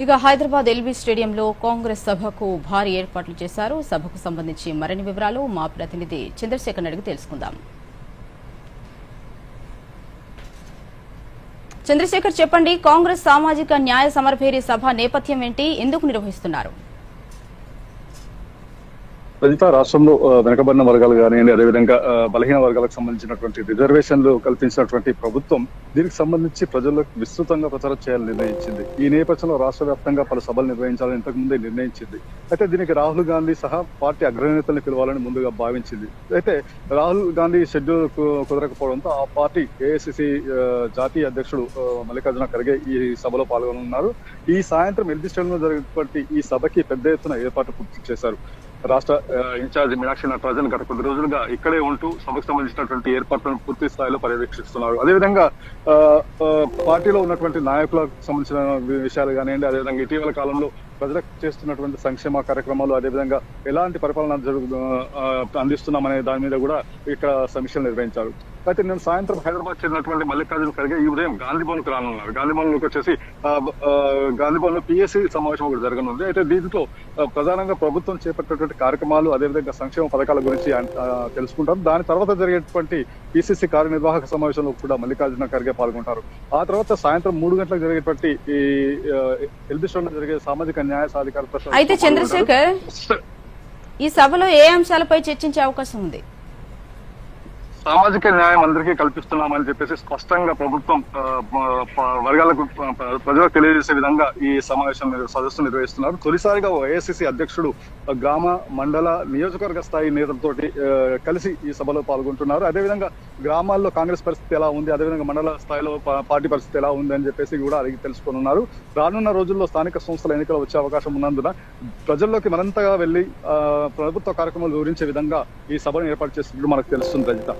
ఇక హైదరాబాద్ ఎల్బీ స్టేడియంలో కాంగ్రెస్ సభకు భారీ ఏర్పాట్లు చేశారు. సభకు సంబంధించి మరిన్ని వివరాలు మా ప్రతినిధి చంద్రశేఖర్ అడిగి తెలుసుకుందాం. చంద్రశేఖర్ చెప్పండి కాంగ్రెస్ సామాజిక న్యాయ సమరభేరి సభ నేపథ్యం ఏంటి? ఎందుకు నిర్వహిస్తున్నారు? రజిత రాష్ట్రంలో వెనకబడిన వర్గాలు కానివ్వండి అదేవిధంగా బలహీన వర్గాలకు సంబంధించినటువంటి రిజర్వేషన్లు కల్పించినటువంటి ప్రభుత్వం దీనికి సంబంధించి ప్రజలకు విస్తృతంగా ప్రచారం చేయాలని నిర్ణయించింది. ఈ నేపథ్యంలో రాష్ట్ర వ్యాప్తంగా పలు సభలు నిర్వహించాలని ఇంతకు ముందే నిర్ణయించింది. అయితే దీనికి రాహుల్ గాంధీ సహా పార్టీ అగ్రనేతల్ని పిలవాలని ముందుగా భావించింది. అయితే రాహుల్ గాంధీ షెడ్యూల్ కుదరకపోవడంతో ఆ పార్టీ ఏఐసిసి జాతీయ అధ్యక్షుడు మల్లికార్జున ఖర్గే ఈ సభలో పాల్గొనున్నారు. ఈ సాయంత్రం ఎల్బీ స్టేడియంలో జరిగినటువంటి ఈ సభకి పెద్ద ఎత్తున ఏర్పాట్లు పూర్తి చేశారు. రాష్ట్ర ఆ, ఇన్ఛార్జి మీనాక్షి నటరాజన్ గత కొద్ది రోజులుగా ఇక్కడే ఉంటూ సభకు సంబంధించినటువంటి ఏర్పాట్లను పూర్తి స్థాయిలో పర్యవేక్షిస్తున్నారు. అదేవిధంగా పార్టీలో ఉన్నటువంటి నాయకులకు సంబంధించిన విషయాలు కానివ్వండి అదేవిధంగా ఇటీవల కాలంలో ప్రజలకు చేస్తున్నటువంటి సంక్షేమ కార్యక్రమాలు అదేవిధంగా ఎలాంటి పరిపాలన జరుగు అందిస్తున్నామనే దాని మీద కూడా ఇక్కడ సమీక్షలు నిర్వహించారు. అయితే నేను సాయంత్రం హైదరాబాద్ చెందినటువంటి మల్లికార్జున ఖర్గే ఈ ఉదయం గాంధీభవన్కు రానున్నారు గాంధీభవన్లోకి వచ్చేసి ఆ, లో పిఎస్సి సమావేశం కూడా జరగనుంది. అయితే దీంట్లో ప్రధానంగా ప్రభుత్వం చేపట్టినటువంటి కార్యక్రమాలు అదేవిధంగా సంక్షేమ పథకాల గురించి తెలుసుకుంటాం దాని తర్వాత జరిగేటువంటి పిసిసి కార్యనిర్వాహక సమావేశంలో కూడా మల్లికార్జున ఖర్గే పాల్గొంటారు. ఆ తర్వాత సాయంత్రం మూడు గంటలకు జరిగేటువంటి ఈ ఎల్బీ జరిగే సామాజిక న్యాయ సాధికారత అయితే చంద్రశేఖర్ ఈ సభలో ఏ అంశాలపై చర్చించే అవకాశం ఉంది? సామాజిక న్యాయం అందరికీ కల్పిస్తున్నామని చెప్పేసి స్పష్టంగా ప్రభుత్వం వర్గాలకు ప్రజలకు తెలియజేసే విధంగా ఈ సమావేశం సదస్సు నిర్వహిస్తున్నారు. తొలిసారిగా ఏఐసిసి అధ్యక్షుడు గ్రామ మండల నియోజకవర్గ స్థాయి నేతలతోటి కలిసి ఈ సభలో పాల్గొంటున్నారు. అదేవిధంగా గ్రామాల్లో కాంగ్రెస్ పరిస్థితి ఎలా ఉంది? అదేవిధంగా మండల స్థాయిలో పార్టీ పరిస్థితి ఎలా ఉంది అని చెప్పేసి కూడా అడిగి తెలుసుకున్నారు రానున్న రోజుల్లో స్థానిక సంస్థల ఎన్నికలు వచ్చే అవకాశం ఉన్నందున ప్రజల్లోకి మరింతగా వెళ్ళి ఆ, ప్రభుత్వ కార్యక్రమాలు వివరించే విధంగా ఈ సభను ఏర్పాటు చేస్తున్నట్టు మనకు తెలుస్తుంది రజిత.